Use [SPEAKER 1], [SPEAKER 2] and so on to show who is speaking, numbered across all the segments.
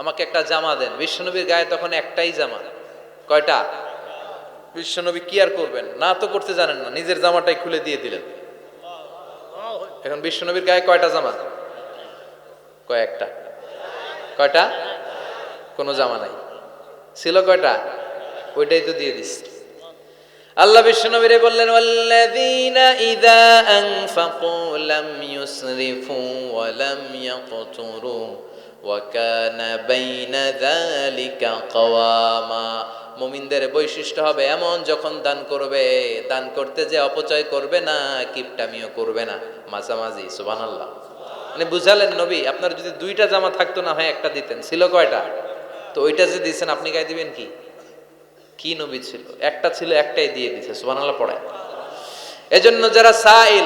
[SPEAKER 1] আমাকে একটা জামা দেন। বিশ্বনবীর গায়ে তখন একটাই জামা। কয়টা? বিশ্বনবী কি আর করবেন? না তো করতে জানেন না। নিজের জামাটাই খুলে দিয়ে দিলেন। এখন বিশ্বনবীর গায়ে কয়টা জামা? কয়েকটা। কয়টা? কোনো জামা নাই। ছিল কয়টা? ওইটাই তো দিয়ে দিস। আল্লাহ বিশ্বনবীরে বললেন, ওয়াল্লাযীনা ইযা আনফাকু লাম ইউসরিফু ওয়া লাম ইয়াকতুরু। ওয়া কানা বাইনা যালিকা কাওয়ামা। মুমিনদের বৈশিষ্ট্য হবে এমন, যখন দান করবে, দান করতে যে অপচয় করবে না, কিপটামিও করবে না। মাঝামাঝি, সুবহানাল্লাহ। মানে বুঝালেন নবী, আপনার যদি দুইটা জামা থাকতো না, হয়, একটা দিতেন। ছিল কয়টা? তো ওইটা যে দিয়েছেন, আপনি গায়ে দিবেন কি? কি নবী ছিল? একটা ছিল, একটাই দিয়ে দিছে, সুবহানাল্লাহ পড়ায় এজন্য যারা সাইল,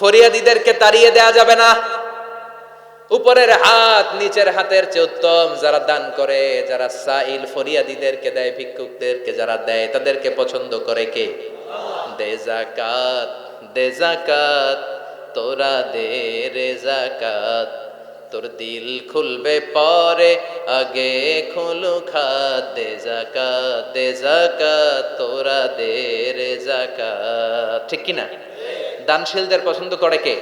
[SPEAKER 1] ফরিয়াদিদেরকে তাড়িয়ে দেয়া যাবে না। উপরের হাত, নিচের হাতের চেয়ে উত্তম, যারা দান করে, যারা সাইল ফরিয়াদিদেরকে দেয়, ভিক্ষুকদেরকে যারা দেয়, তাদেরকে পছন্দ করে কে? দে জাকাত দে জাকাত তোরা দে রে জাকাত তোর দিল খুলবে পরে, আগে খুলু খাত। দে জাকাত দে জাকাত তোরা দে রে জাকাত ঠিক কি না দানশীলদের পছন্দ করে কে?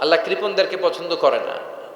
[SPEAKER 1] আল্লাহ কৃপণদেরকে পছন্দ করে না।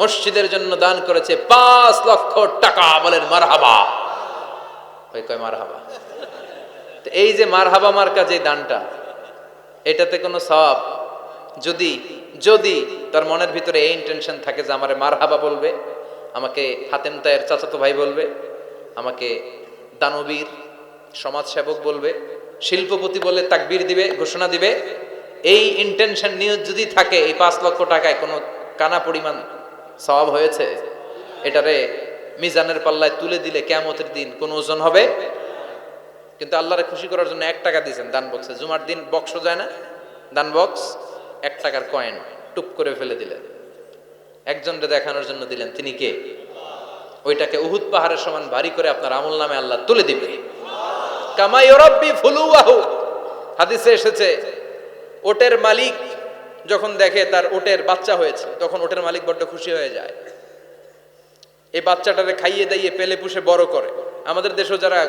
[SPEAKER 1] মসজিদের জন্য দান করেছে পাঁচ লক্ষ টাকা বলেন মারহাবা। ওই কয় মারহাবা? এই যে মারহাবা মার্কা যে দানটা, এটাতে কোনো সব যদি যদি তার মনের ভিতরে এই ইন্টেনশন থাকে যে আমারে মারহাবা বলবে, আমাকে হাতেম তায়ের চাচাতো ভাই বলবে, আমাকে দানবীর সমাজসেবক বলবে, শিল্পপতি বলে তাকবীর দিবে, ঘোষণা দিবে, এই ইন্টেনশন নিয়ে যদি থাকে এই পাঁচ লক্ষ টাকায় কোনো কানা পরিমাণ সওয়াব হয়েছে? এটারে মিজানের পাল্লায় তুলে দিলে কেমতের দিন কোনো ওজন হবে? কিন্তু আল্লাহরে খুশি করার জন্য এক টাকা দিয়েছেন দান বক্সে। জুমার দিন বক্স যায় না, দান বক্স, এক টাকার কয়েন টুপ করে ফেলে দিলেন। একজনকে দেখানোর জন্য দিলেন, তিনি কে? ওইটাকে উহুদ পাহাড়ের সমান ভারী করে আপনার আমল নামে আল্লাহ তুলে দিবে। কামাই রব্বি ফুলুয়াহু। হাদিসে এসেছে, ওটের মালিক যখন দেখে তার ওটের বাচ্চা হয়েছে, তখন ওটের মালিক বড্ড খুশি হয়ে যায়। এই বাচ্চাটারে খাইয়ে দাইয়ে পেলে পুষে বড় করে। আমাদের দেশেও যারা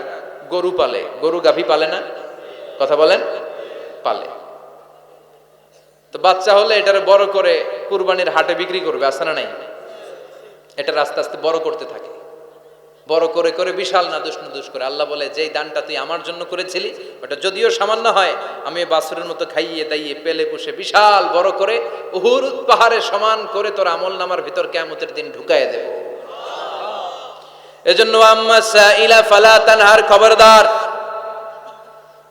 [SPEAKER 1] গরু পালে, গরু গাভী পালে না? কথা বলেন? পালে। তো বাচ্চা হলে এটারে বড় করে কুরবানির হাটে বিক্রি করবে আসে না নাই? এটা আস্তে আস্তে বড় করতে থাকে। বড় করে করে, বিশাল নাদুস নাদুস করে আল্লাহ বলে, যেই দানটা তুই আমার জন্য করেছিলি, ওটা যদিও সামান্য হয়, আমি বাসুরের মতো খাইয়ে, দাইয়ে, পেলে, পুষে, বিশাল বড় করে উহুর পাহাড়ে সমান করে তোর আমল নামার ভিতর কেমতের দিন ঢুকায় দেব। এজন্য, আম্মা ফালা তানহার খবরদার।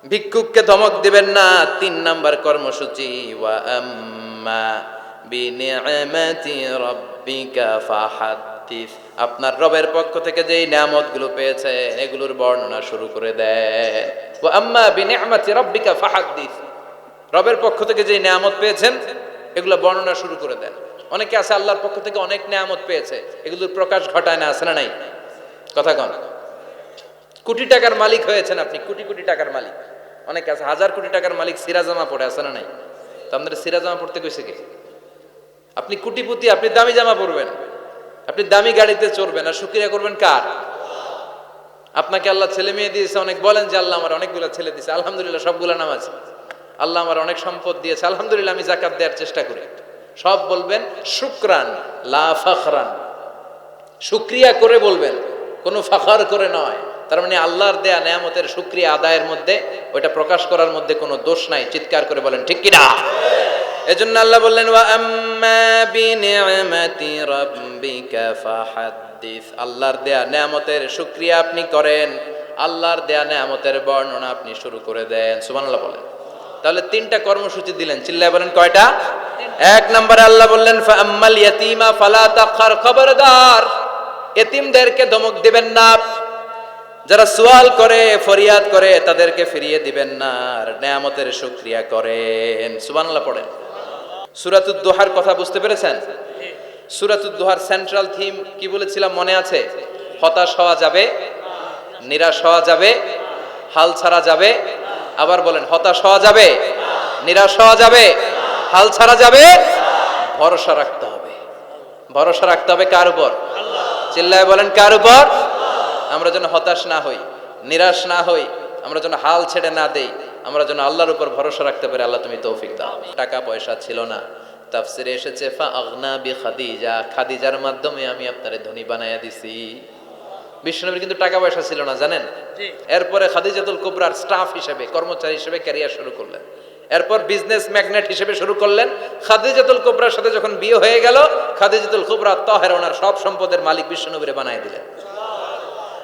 [SPEAKER 1] ভিক্ষুককে ধমক দিবেন না, তিন নাম্বার কর্মসূচি, ওয়া আম্মা রাব্বিকা ফাহাদ্দিস। আপনার রবের পক্ষ থেকে যেই নিয়ামতগুলো পেয়েছে এগুলোর বর্ণনা শুরু করে দেন। রবের পক্ষ থেকে যেই নিয়ামত পেয়েছেন, এগুলো বর্ণনা শুরু করে দেন। অনেকে আছে আল্লাহর পক্ষ থেকে অনেক নিয়ামত পেয়েছে, এগুলোর প্রকাশ ঘটায় না, আছে না নাই? কথা কন। কোটি টাকার মালিক হয়েছেন আপনি, কোটি কোটি টাকার মালিক। অনেক আছে, হাজার কোটি টাকার মালিক সিরাজামা পড়ে, আছে না নাই? তো আপনাদের সিরাজামা পড়তে কইছে কে? আপনি কোটিপতি, আপনি দামি জামা পরবেন। আপনি দামি গাড়িতে চড়বেন, আর শুক্রিয়া করবেন কার? আপনাকে আল্লাহ ছেলে মেয়ে দিয়েছে, অনেক বলেন যে আল্লাহ আমার অনেকগুলো ছেলে দিয়েছে, আলহামদুলিল্লাহ সবগুলো নামাজ। আল্লাহ আমার অনেক সম্পদ দিয়েছে, আলহামদুলিল্লাহ আমি জাকাত দেওয়ার চেষ্টা করি। সব বলবেন, শুক্রান, লা ফখরান। শুক্রিয়া করে বলবেন, কোনো ফাখার করে নয়। তার মানে আল্লাহর দেয়া নেয়ামতের শুক্রিয়া আদায়ের মধ্যে, ওইটা প্রকাশ করার মধ্যে কোনো দোষ নাই, চিৎকার করে বলেন, ঠিক কিনা? এজন্য আল্লাহ বললেন, ওয়া আম্মা রাব্বিকা আল্লাহর দেয়া নেয়ামতের শুক্রিয়া আপনি করেন, আল্লাহর দেয়া নেয়ামতের বর্ণনা আপনি শুরু করে দেন। সুবহানাল্লাহ বলেন। তাহলে তিনটা কর্মসূচি দিলেন, চিল্লায় বলেন কয়টা? এক নম্বরে আল্লাহ বললেন ফা আম্মাল ইয়াতীমা ফালা তাকহার খবরদার। এতিমদেরকে ধমক দিবেন না। যারা সুয়াল করে, ফরিয়াদ করে, তাদেরকে ফিরিয়ে দিবেন না। আর নেয়ামতের শুক্রিয়া করেন। সুবহানাল্লাহ পড়েন। সুরাতুদ দোহার কথা বুঝতে পেরেছেন? সুরাতুদ দোহার সেন্ট্রাল থিম কি বলেছিলাম মনে আছে? হতাশ হওয়া যাবে, নিরাশ হওয়া যাবে, হাল ছাড়া যাবে, আবার বলেন, হতাশ হওয়া যাবে, নিরাশ হওয়া যাবে, হাল ছাড়া যাবে, ভরসা রাখতে হবে। ভরসা রাখতে হবে কার উপর? চিল্লায় বলেন, কার উপর? আমরা যেন হতাশ না হই, নিরাশ না হই, আমরা যেন হাল ছেড়ে না দেই। আমরা যেন আল্লাহর উপর ভরসা রাখতে পারি আল্লাহ তুমি তৌফিক দাও। টাকা পয়সা ছিল না। তাফসিরে এসেছে ফা আগনা বি খাদিজা খাদিজার মাধ্যমে আমি আপনারে ধনী বানায়া দিছি। বিশ্বনবীর কিন্তু টাকা পয়সা ছিল না জানেন? এরপরে খাদিজাতুল কুবরার স্টাফ হিসেবে কর্মচারী হিসেবে ক্যারিয়ার শুরু করলেন। এরপর বিজনেস ম্যাগনেট হিসেবে শুরু করলেন। খাদিজাতুল কুবরার সাথে যখন বিয়ে হয়ে গেল খাদিজাতুল কুবরা তহের ওনার সব সম্পদের মালিক বিশ্বনবীরে বানায় দিলেন।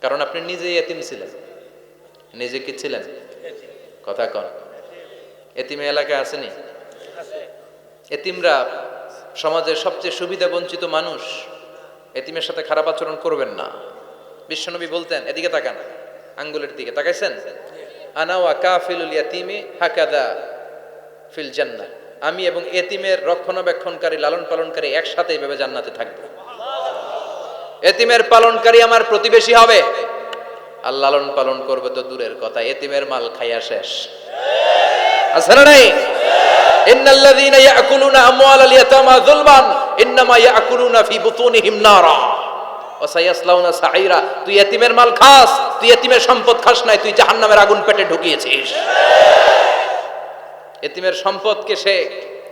[SPEAKER 1] কারণ আপনি নিজেই এতিম ছিলেন। নিজে কি ছিলেন? কথা কন। এতিমে এলাকায় আসেনি? এতিমরা সমাজের সবচেয়ে সুবিধা বঞ্চিত মানুষ। এতিমের সাথে খারাপ আচরণ করবেন না। বিশ্বনবী বলতেন, এদিকে তাকান, আঙ্গুলের দিকে তাকাইছেন? আনা ওয়া কাফিলুল ইয়াতিমি হাকাদা ফিল জান্নাহ। আমি এবং এতিমের রক্ষণাবেক্ষণকারী লালন পালনকারী একসাথে এইভাবে জান্নাতে থাকব। এতিমের পালনকারী আমার প্রতিবেশী হবে। আর লালন পালন করবে তো দূরের কথা, এতিমের মাল খাইয়া শেষ। না তুই এতিমের মাল খাস, তুই এতিমের সম্পদ খাস তুই আগুন পেটে ঢুকিয়েছিস। এতিমের সম্পদকে সে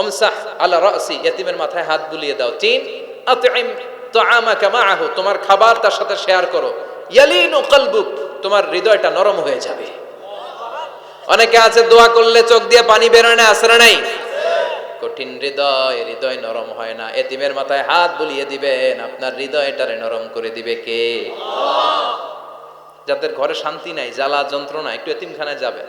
[SPEAKER 1] অমসাহ আলা রাসি, ইয়াতিমের মাথায় হাত বুলিয়ে দাও। তিন, আতইম তুআমাকা মাআহু, তোমার খাবার তার সাথে শেয়ার করো। ইয়ালিনু কলবুক, তোমার হৃদয়টা নরম হয়ে যাবে। অনেকে আছে, দোয়া করলে চোখ দিয়ে পানি বেরোয় না, আসরে নাই? কঠিন হৃদয় হৃদয় নরম হয় না। এতিমের মাথায় হাত বুলিয়ে দিবেন, আপনার হৃদয়টারে নরম করে দিবে কে? যাদের ঘরে শান্তি নাই, জ্বালা যন্ত্রণা, একটু এতিমখানায় যাবেন।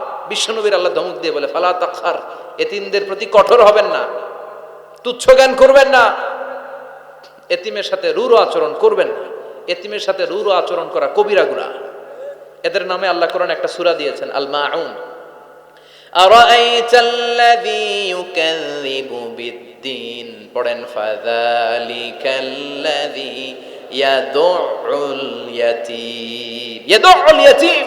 [SPEAKER 1] বিশ্বনবীর আল্লাহ ধমক দিয়ে বলে ফালা তাখার এতিমদের প্রতি কঠোর হবেন না তুচ্ছ জ্ঞান করবেন না এতিমের সাথে রুর আচরণ করবেন না এতিমের সাথে রুর আচরণ করা কবিরা গুণা এদের নামে আল্লাহ কোরআন একটা সূরা দিয়েছেন আল মাউন أرأيت الذي يكذب بالدين পড়েন فذلك الذي يدع اليتيم يدع اليتيم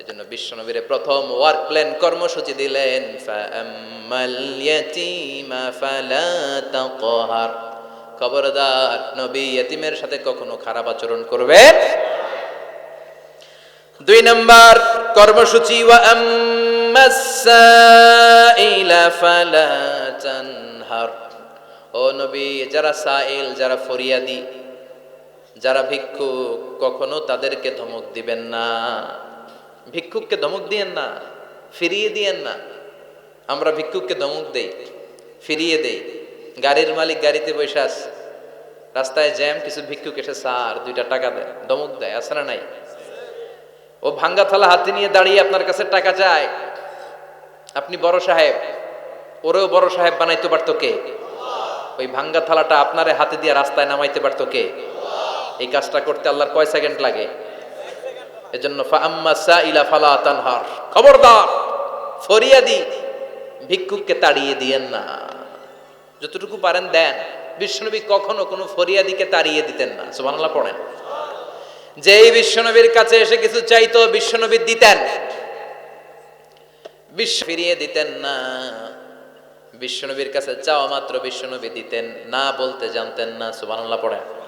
[SPEAKER 1] এজন্য বিশ্বনবীর প্রথম ওয়ার্ক প্ল্যান কর্মসূচি দিলেন খবরদার নবী এতিমের সাথে কখনো খারাপ আচরণ করবেন? দুই নম্বর, কর্মসূচি ওয়া ও নবী, যারা সাইল, যারা ফরিয়াদি, যারা ভিক্ষুক, কখনো তাদেরকে ধমক দিবেন না। ভিক্ষুককে ধমক দিয়েন না, ফিরিয়ে দিয়েন না। আমরা ভিক্ষুককে ধমক দেই, ফিরিয়ে দেই। গাড়ির মালিক গাড়িতে বসে আছে। রাস্তায় জ্যাম, কিছু ভিক্ষুক এসে সার দুইটা টাকা দেয় ধমক দেয়, আছে না নাই? ও ভাঙ্গা থালা হাতে নিয়ে দাঁড়িয়ে আপনার কাছে টাকা চায়। আপনি বড় সাহেব, ওরেও বড় সাহেব বানাইতে পারতো কে? ওই ভাঙ্গা থালাটা আপনারে হাতে দিয়ে রাস্তায় নামাইতে পারতো কে? এই কাজটা করতে আল্লাহর কয় সেকেন্ড লাগে? এজন্য ফাআম্মা সাইলা ফালা তানহার। খবরদার, ফরিয়াদি, ভিক্ষুককে তাড়িয়ে দিয়েন না। যতটুকু পারেন দেন। বিষ্ণুনবী কখনো কোনো ফরিয়াদিকে তাড়িয়ে দিতেন না। সুবহানাল্লাহ পড়েন। যেই বিশ্বনবীর কাছে এসে কিছু চাইতো, বিশ্বনবী দিতেন। বিশ্ব ফিরিয়ে দিতেন না। বিশ্বনবীর কাছে চাওয়া মাত্র বিশ্বনবী দিতেন, না বলতে জানতেন না। সুবহানাল্লাহ পড়েন।